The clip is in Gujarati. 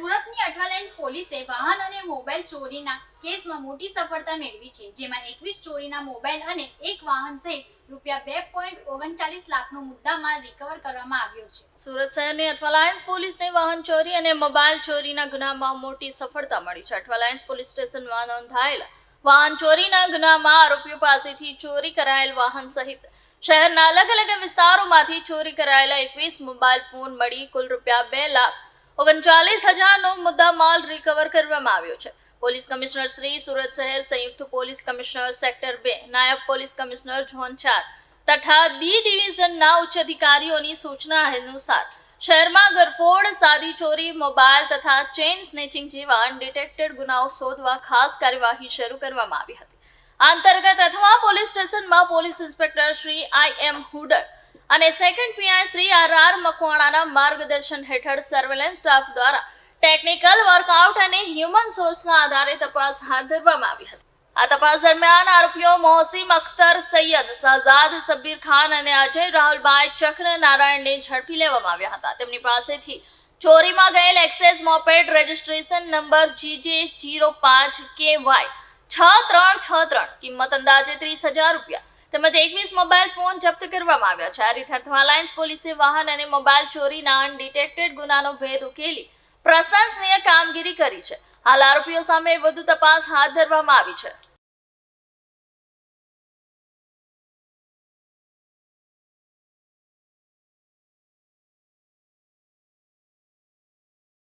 સુરતની અઠવાલાઈન પોલીસે વાહન અને મોબાઈલ ચોરીના કેસમાં મોટી સફળતા મેળવી છે, જેમાં એકવીસ ચોરીના મોબાઈલ અને એક વાહન સહિત રૂપિયા બે પોઈન્ટ ઓગણચાલીસ લાખનો મુદ્દામાલ રિકવર કરવામાં આવ્યો છે. સુરત શહેરની અઠવાલાયન્સ પોલીસને વાહન ચોરી અને મોબાઈલ ચોરીના ગુનામાં મોટી સફળતા મળી છે. અઠવાલાયન્સ પોલીસ સ્ટેશનમાં નોંધાયેલા વાહન ચોરીના ગુનામાં આરોપીઓ પાસેથી ચોરી કરાયેલ વાહન સહિત શહેરના અલગ અલગ વિસ્તારોમાંથી ચોરી કરાયેલા એકવીસ મોબાઈલ ફોન મળી કુલ રૂપિયા બે લાખ ઓગણચાલીસ હજારનો મુદ્દામાલ રિકવર કરવામાં આવ્યો છે. પોલીસ કમિશનર શ્રી સુરત શહેર સંયુક્ત પોલીસ કમિશનર સેક્ટર બે, નાયબ પોલીસ કમિશનર ઝોન ચાર તથા ડી ડિવિઝનના ઉચ્ચ અધિકારીઓની સૂચના અનુસાર શહેરમાં ગરફોડ, સાદી ચોરી, મોબાઈલ તથા ચેઇન સ્નેચિંગ જેવા અનડિટેક્ટેડ ગુનાઓ શોધવા ખાસ કાર્યવાહી શરૂ કરવામાં આવી હતી. આ અંતર્ગત અથવા પોલીસ સ્ટેશનમાં police inspector Shri I M Hudar અને second PI Shri R R મકવાણાના માર્ગદર્શન હેઠળ સર્વેલન્સ સ્ટાફ દ્વારા ટેકનિકલ વર્કઆઉટ અને હ્યુમન સોર્સના આધારે તપાસ હાથ ધરવામાં આવી હતી. આ તપાસ દરમિયાન આરોપીઓ મોહસીમ અખ્તર, સૈયદ શહજાદ સબ્બીર ખાન અને અજય રાહુલભાઈ ચક્ર નારાયણને ઝડપી લેવામાં આવ્યા હતા. તેમની પાસેથી ચોરીમાં ગયેલ Access moped registration number GJ zero પાંચ કે વાય છ ત્રણ છ ત્રણ, કિંમત અંદાજે ત્રીસ હજાર રૂપિયા. તેમજ એકવીસ મોબાઈલ ફોન જપ્ત કરવામાં આવ્યા છે. આ રીતે અલાયન્સ પોલીસે વાહન અને મોબાઈલ ચોરીના અનડિટેક્ટેડ ગુનાનો ભેદ ઉકેલી પ્રશંસનીય કામગીરી કરી છે. હાલ આરોપીઓ સામે વધુ તપાસ હાથ ધરવામાં આવી છે.